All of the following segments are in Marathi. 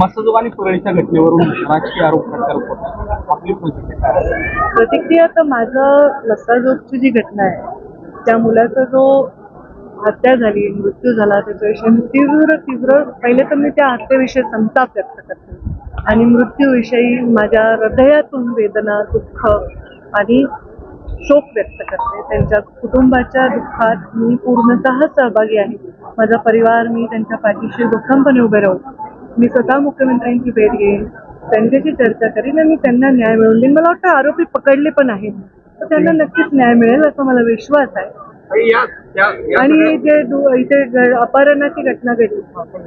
मत्स्यजोग आणि परळीच्या घटनेवरून राजकीय आरोप प्रत्यारोप होत. आपली प्रतिक्रिया काय प्रतिक्रिया तर माझं लसाजोगची जी घटना आहे त्या मुलाचा जो हत्या झाली मृत्यू झाला त्याच्याविषयी तीव्र तीव्र पहिले तर मी त्या हत्येविषयी संताप व्यक्त करते. आणि मृत्यूविषयी माझ्या हृदयातून वेदना दुःख आणि शोक व्यक्त करते. त्यांच्या कुटुंबाच्या दुःखात मी पूर्णतः सहभागी आहे. माझा परिवार मी त्यांच्या पाठीशी भक्कमपणे उभे राहू. मी स्वतः मुख्यमंत्र्यांची भेट घेईन त्यांच्याशी चर्चा करीन आणि त्यांना न्याय मिळवून देईन. मला वाटतं आरोपी पकडले पण आहेत. तर त्यांना नक्कीच न्याय मिळेल असा मला विश्वास आहे. आणि जे इथे अपहरणाची घटना घडली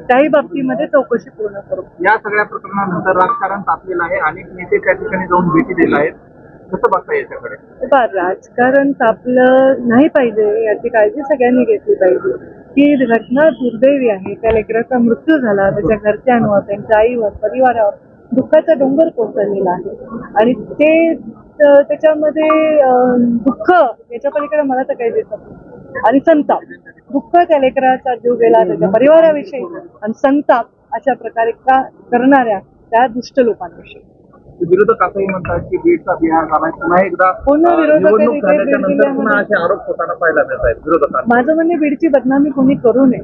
त्याही बाबतीमध्ये चौकशी पूर्ण करू. या सगळ्या प्रकरणानंतर राजकारण तापलेलं आहे. अनेक नेते त्या ठिकाणी जाऊन भेटी दिल्या आहेत. कसं बघता याच्याकडे बा राजकारण तापलं नाही पाहिजे याची काळजी सगळ्यांनी घेतली पाहिजे. ही घटना दुर्दैवी आहे. त्या लेकराचा मृत्यू झाला. त्याच्या घरच्यांवर त्यांच्या आईवर परिवारावर दुःखाचा डोंगर कोसळलेला आहे. आणि ते त्याच्यामध्ये दुःख याच्या पलीकडे मला तर काही दिसत नाही. आणि संताप. दुःख त्या लेकराचा जीव गेला त्याच्या परिवाराविषयी. आणि संताप अशा प्रकारे का करणाऱ्या त्या दुष्ट लोकांविषयी. विरोधक असंही म्हणतात की बीडचा बिहार झालाय. पुन्हा एकदा पुन्हा अं, विरोधक निवडणूक इथे झाल्याच्या बीड नंतर पुन्हा असे आरोप होताना पाहायला मिळत आहेत विरोधकांना. माझं म्हणणे बीडची बदनामी कोणी करू नये.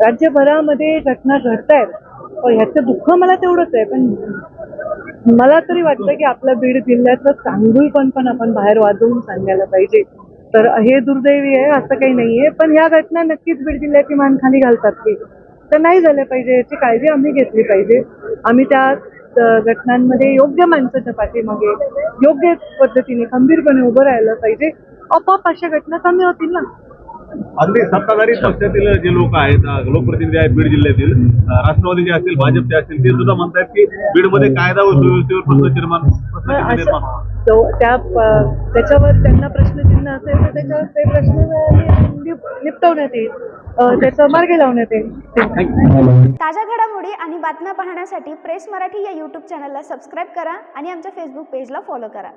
राज्यभरामध्ये घटना घडतायत. पण ह्याचं दुःख मला तेवढंच आहे पण मला तरी वाटतं की आपल्या बीड जिल्ह्याचं चांगुलपण पण आपण बाहेर वाजवून सांगायला पाहिजे. तर हे दुर्दैवी आहे असं काही नाहीये. पण या घटना नक्कीच बीड जिल्ह्याची मान खाली घालतात की. तर नाही झालं पाहिजे याची काळजी आम्ही घेतली पाहिजे. आम्ही त्या घटनांमध्ये योग्य माणसाच्या पाठीमागे योग्य पद्धतीने खंबीरपणे उभं राहायला पाहिजे. आपोआप अशा घटना कमी होतील ना? अगदी सत्ताधारी पक्षातील जे लोक आहेत लोकप्रतिनिधी आहेत बीड जिल्ह्यातील अ, राष्ट्रवादीचे असतील भाजपचे असतील ते सुद्धा म्हणतात की बीडमध्ये कायदा व सुव्यवस्थेवर प्रश्न निर्माण त्या त्याच्यावर त्यांना प्रश्नचिन्ह असेल तर त्याच्यावर ते प्रश्न निपटवण्यात येईल. त्याचा मार्गी लावण्यात येईल. ताज्या घडामोडी आणि बातम्या पाहण्यासाठी प्रेस मराठी या यूट्यूब चॅनलला सबस्क्राईब करा आणि आमच्या फेसबुक पेजला फॉलो करा.